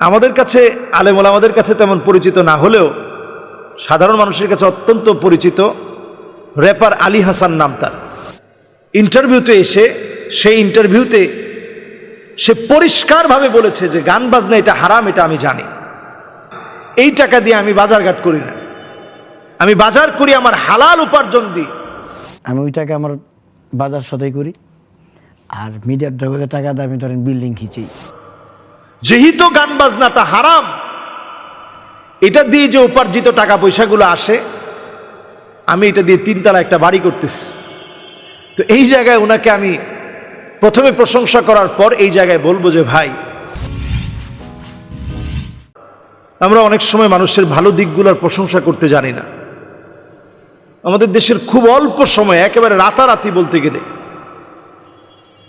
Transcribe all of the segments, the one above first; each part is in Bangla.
আমাদের কাছে আলেমুল আমাদের কাছে তেমন পরিচিত না হলেও সাধারণ মানুষের কাছে অত্যন্ত পরিচিত র্যাপার আলী হাসান নাম তার। ইন্টারভিউতে এসে, সেই ইন্টারভিউতে সে পরিষ্কারভাবে বলেছে যে গান বাজনা এটা হারাম, এটা আমি জানি। এই টাকা দিয়ে আমি বাজারঘাট করি না। আমি বাজার করি আমার হালাল উপার্জন দিই আমি ওই টাকা আমার বাজার সদাই করি। আর মিডিয়ার জগতে টাকা দিয়ে আমি ধরেন বিল্ডিং খিচি যেহেতু গান বাজনাটা হারাম, এটা দিয়ে যে উপার্জিত টাকা পয়সাগুলো আসে, আমি এটা দিয়ে তিনতলা একটা বাড়ি করতেছি। তো এই জায়গায় ওনাকে আমি প্রথমে প্রশংসা করার পর এই জায়গায় বলব যে, ভাই, আমরা অনেক সময় মানুষের ভালো দিকগুলোর প্রশংসা করতে জানি না। আমাদের দেশের খুব অল্প সময় একেবারে রাতারাতি বলতে গেলে,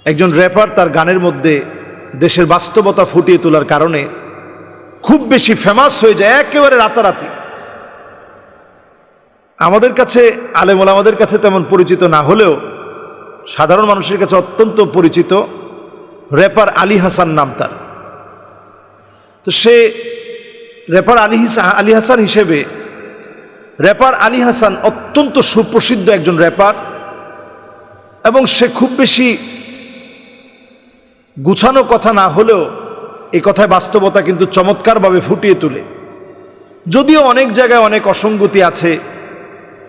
একজন র্যাপার তার গানের মধ্যে দেশের বাস্তবতা ফুটিয়ে তোলার কারণে খুব বেশি ফেমাস হয়ে যায় একেবারে রাতারাতি। আমাদের কাছে আলেমুল আমাদের কাছে তেমন পরিচিত না হলেও সাধারণ মানুষের কাছে অত্যন্ত পরিচিত র্যাপার আলী হাসান নাম তার। তো সে র্যাপার আলী আলী হাসান হিসেবে র্যাপার আলী হাসান অত্যন্ত সুপ্রসিদ্ধ একজন র্যাপার এবং সে খুব বেশি গুছানো কথা না হলেও এই কথায় বাস্তবতা কিন্তু চমৎকারভাবে ফুটিয়ে তোলে। যদিও অনেক জায়গায় অনেক অসঙ্গতি আছে,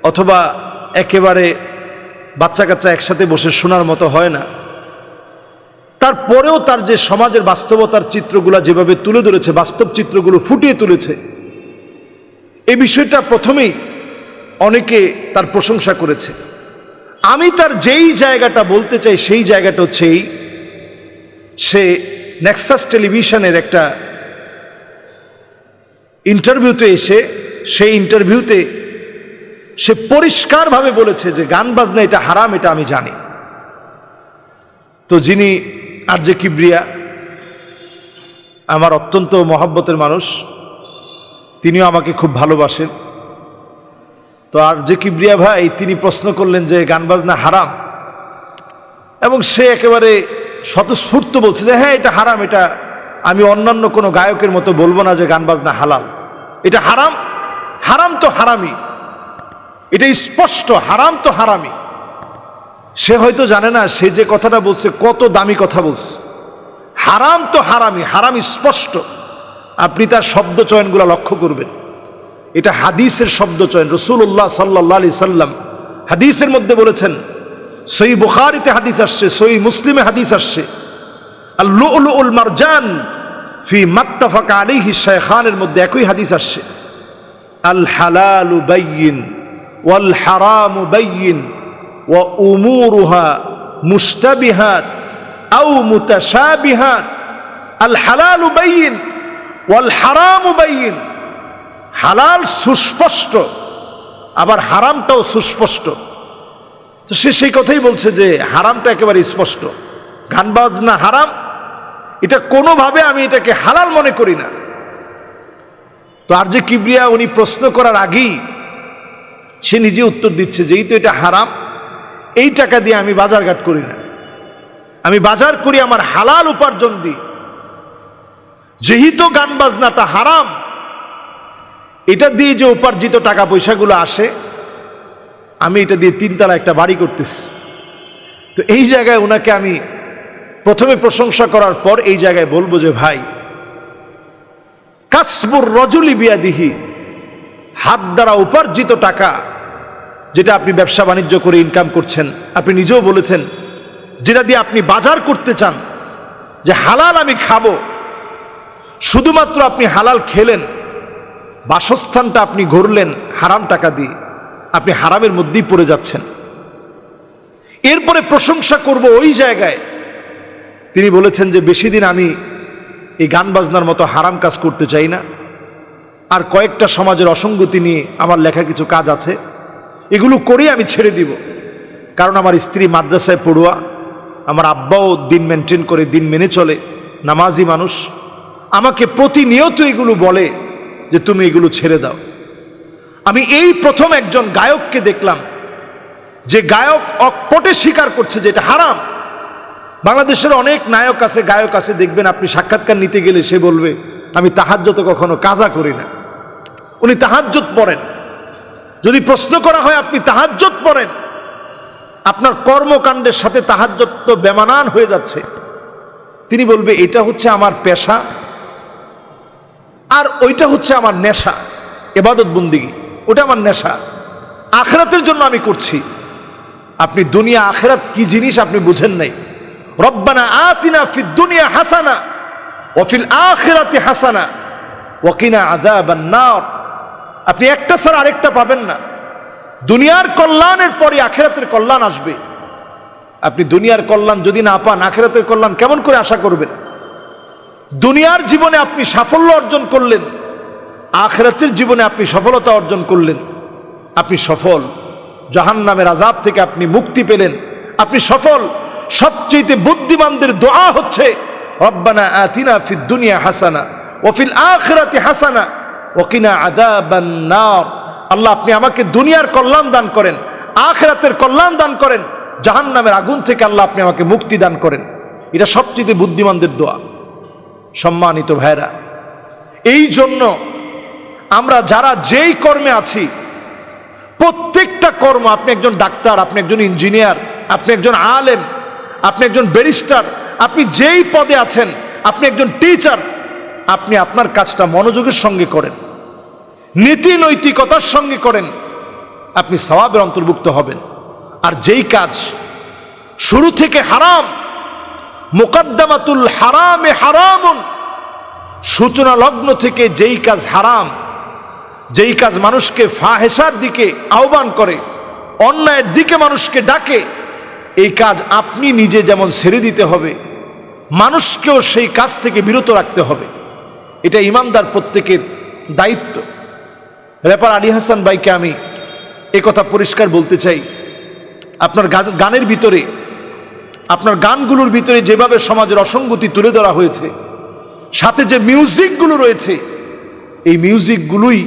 অথবা একেবারে বাচ্চা কাচ্চা একসাথে বসে শোনার মতো হয় না। তারপরেও তার যে সমাজের বাস্তবতার চিত্রগুলো যেভাবে তুলে ধরেছে, বাস্তব চিত্রগুলো ফুটিয়ে তুলেছে, এই বিষয়টা প্রথমেই অনেকে তার প্রশংসা করেছে। আমি তার যেই জায়গাটা বলতে চাই, সেই জায়গাটা হচ্ছে এই সে নেক্সাস টেলিভিশনের একটা ইন্টারভিউতে এসে, সেই ইন্টারভিউতে সে পরিষ্কারভাবে বলেছে যে গান বাজনা এটা হারাম, এটা আমি জানি। তো যিনি আর যে কিবরিয়া, আমার অত্যন্ত মহাব্বতের মানুষ, তিনিও আমাকে খুব ভালোবাসেন। তো আর যে কিবরিয়া ভাই, তিনি প্রশ্ন করলেন যে গান বাজনা হারাম, এবং সে একেবারে স্বতঃস্ফূর্ত বলছে যে হ্যাঁ এটা হারাম, এটা আমি অন্যান্য কোনো গায়কের মতো বলব না যে গান বাজনা হালাল। এটা হারাম হারাম তো হারামি এটা স্পষ্ট, হারাম তো হারামি সে হয়তো জানে না, সে যে কথাটা বলছে, কত দামি কথা বলছে। হারাম তো হারামি হারাম স্পষ্ট। আপনি তার শব্দ চয়নগুলো লক্ষ্য করবেন। এটা হাদিসের শব্দ চয়ন। রসুল্লাহ সাল্লাহ সাল্লাম হাদিসের মধ্যে বলেছেন সই বুখারিতে হাদিস আসছে সই মুসলিমে হাদিস আসছে। আল্লুল মারজান ফি মাত্তাফাকা আলিহি শায়খানের মধ্যে একই হাদিস আসছে। আল হালালু বাইয়িন ওয়াল হারামু বাইয়িন ওয়া উমুরুহা মুশতাবিহাত আও মুতাশাবিহাত। আল হালালু বাইয়িন ওয়াল হারামু বাইয়িন। হালাল সুস্পষ্ট, আবার হারামটাও সুস্পষ্ট। তো সে সেই কথাই বলছে যে হারামটা একেবারে স্পষ্ট। গান বাজনা হারাম, এটা কোনোভাবে আমি এটাকে হালাল মনে করি না। তো আর যে কিবরিয়া উনি প্রশ্ন করার আগেই সে নিজে উত্তর দিচ্ছে যেহেতু এটা হারাম, এই টাকা দিয়ে আমি বাজারঘাট করি না। আমি বাজার করি আমার হালাল উপার্জন দিই যেহেতু গান বাজনাটা হারাম, এটা দিয়ে যে উপার্জিত টাকা পয়সাগুলো আসে আমি এটা দিয়ে তিনতলা একটা বাড়ি করতেছি। তো এই জায়গায় ওনাকে আমি প্রথমে প্রশংসা করার পর এই জায়গায় বলব যে, ভাই, কাসবুর রজুলি বিয়াদিহি, হাত দ্বারা উপার্জিত টাকা যেটা আপনি ব্যবসা বাণিজ্য করে ইনকাম করছেন, আপনি নিজেও বলেছেন, যেটা দিয়ে আপনি বাজার করতে চান, যে হালাল আমি খাব, শুধুমাত্র আপনি হালাল খেলেন, বাসস্থানটা আপনি ঘুরলেন, হারাম টাকা দিয়ে। আপনি হারামের মধ্যেই পড়ে যাচ্ছেন। এরপরে প্রশংসা করব ওই জায়গায়। তিনি বলেছেন যে বেশি দিন আমি এই গান বাজনার মতো হারাম কাজ করতে চাই না। আর কয়েকটা সমাজের অসঙ্গতি নিয়ে আমার লেখা কিছু কাজ আছে। এগুলো করেই আমি ছেড়ে দিব। কারণ আমার স্ত্রী মাদ্রাসায় পড়ুয়া, আমার আব্বাও দিন মেনটেন করে, দিন মেনে চলে, নামাজি মানুষ। আমাকে প্রতিনিয়ত এগুলো বলে যে তুমি এগুলো ছেড়ে দাও। আমি এই প্রথম একজন গায়ককে দেখলাম, যে গায়ক অকপটে স্বীকার করছে যে এটা হারাম। বাংলাদেশের অনেক নায়ক আছে, গায়ক আছে, দেখবেন আপনি সাক্ষাৎকার নিতে গেলে সে বলবে, আমি তাহাজ্যতে কখনো কাজা করি না। উনি তাহাজ্জত পড়েন। যদি প্রশ্ন করা হয়, আপনি তাহাজ্জত পড়েন? আপনার কর্মকাণ্ডের সাথে তাহাজ্জত তো বেমানান হয়ে যাচ্ছে। তিনি বলবে, এটা হচ্ছে আমার পেশা, আর ওইটা হচ্ছে আমার নেশা এবাদত বন্দিগি ওটা আমার নেশা। আখরাতের জন্য আমি করছি। আপনি দুনিয়া, আখেরাত কি জিনিস আপনি বুঝেন নাই। রব্বানা আতিনা ফি দুনিয়া হাসানা ওফিল আখিরাতি হাসানা ওকিনা আযাবান নার। আপনি একটা ছাড়া আরেকটা পাবেন না। দুনিয়ার কল্যাণের পরে আখেরাতের কল্যাণ আসবে। আপনি দুনিয়ার কল্যাণ যদি না পান, আখেরাতের কল্যাণ কেমন করে আশা করবেন? দুনিয়ার জীবনে আপনি সাফল্য অর্জন করলেন। আখেরাতের জীবনে আপনি সফলতা অর্জন করলেন। আপনি সফল। জাহান্নামের আজাব থেকে আপনি মুক্তি পেলেন। আপনি সফল। সবচেয়ে বুদ্ধিমানদের দোয়া হচ্ছে, রব্বানা আতিনা ফিদ দুনিয়া হাসানা ওফিল আখিরাতি হাসানা ওকিনা আদাবান নার। আল্লাহ, আপনি আমাকে দুনিয়ার কল্যাণ দান করেন, আখিরাতের কল্যাণ দান করেন, জাহান্নামের আগুন থেকে আল্লাহ, আপনি আমাকে মুক্তি দান করেন। এটা সবচেয়ে বুদ্ধিমানদের দোয়া। সম্মানিত ভাইরা এই জন্য আমরা যারা যেই কর্মে আছি, প্রত্যেকটা কর্ম, আপনি একজন ডাক্তার, আপনি একজন ইঞ্জিনিয়ার, আপনি একজন আলেম, আপনি একজন ব্যারিস্টার, আপনি যেই পদে আছেন, আপনি একজন টিচার, আপনি আপনার কাজটা মনোযোগের সঙ্গে করেন নীতি নৈতিকতার সঙ্গে করেন, আপনি সওয়াবের অন্তর্ভুক্ত হবেন। আর যেই কাজ শুরু থেকে হারাম, মোকদ্দমাতুল হারামে হারামুন, সূচনা লগ্ন থেকে যেই কাজ হারাম যেই কাজ মানুষকে ফাহেসার দিকে আহ্বান করে, অন্যায়ের দিকে মানুষকে ডাকে, এই কাজ আপনি নিজে যেমন ছেড়ে দিতে হবে, মানুষকেও সেই কাজ থেকে বিরত রাখতে হবে। এটা ইমানদার প্রত্যেকের দায়িত্ব। রেপার আলী হাসান ভাইকে আমি কথা পরিষ্কার বলতে চাই। আপনার গানের ভিতরে, আপনার গানগুলোর ভিতরে যেভাবে সমাজের অসঙ্গতি তুলে ধরা হয়েছে, সাথে যে মিউজিকগুলো রয়েছে, এই মিউজিকগুলোই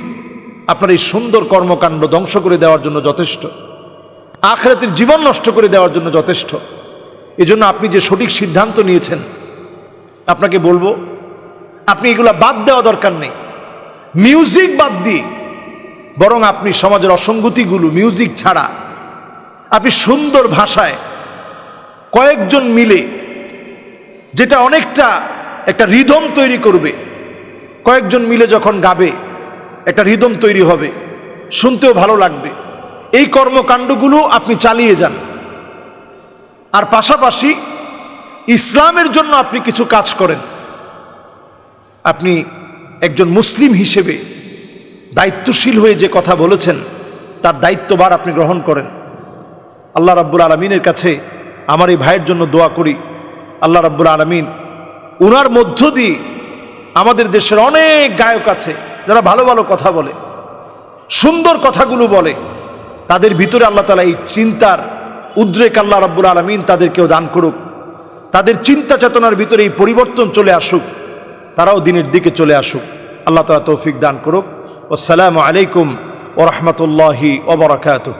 আপনার এই সুন্দর কর্মকাণ্ড ধ্বংস করে দেওয়ার জন্য যথেষ্ট। আখরাতের জীবন নষ্ট করে দেওয়ার জন্য যথেষ্ট। এজন্য আপনি যে সঠিক সিদ্ধান্ত নিয়েছেন, আপনাকে বলব, আপনি এগুলা বাদ দেওয়া দরকার নেই। মিউজিক বাদ দিয়ে বরং আপনি সমাজের অসঙ্গতিগুলো মিউজিক ছাড়া, আপনি সুন্দর ভাষায় কয়েকজন মিলে যেটা অনেকটা একটা রিদম তৈরি করবে। কয়েকজন মিলে যখন গাবে একটা রিদম তৈরি হবে। শুনতেও ভালো লাগবে। এই কর্মকাণ্ডগুলো আপনি চালিয়ে যান। আর পাশাপাশি ইসলামের জন্য আপনি কিছু কাজ করেন। আপনি একজন মুসলিম হিসেবে দায়িত্বশীল হয়ে যে কথা বলেছেন, তার দায়িত্ববার আপনি গ্রহণ করেন। আল্লাহ রাব্বুল আলমিনের কাছে আমার এই ভাইয়ের জন্য দোয়া করি। আল্লাহ রাব্বুল আলমিন, উনার মধ্য দিয়ে আমাদের দেশের অনেক গায়ক আছে। যারা ভালো ভালো কথা বলে, সুন্দর কথাগুলো বলে, তাদের ভিতরে আল্লাহ তালা এই চিন্তার উদ্রেক আল্লাহ রাব্বুল আলমিন তাদেরকেও দান করুক। তাদের চিন্তা চেতনার ভিতরে এই পরিবর্তন চলে আসুক, তারাও দিনের দিকে চলে আসুক। আল্লাহ তালা তৌফিক দান করুক। আসসালামু আলাইকুম ওরহমতুল্লাহি ওবরাকাতুহ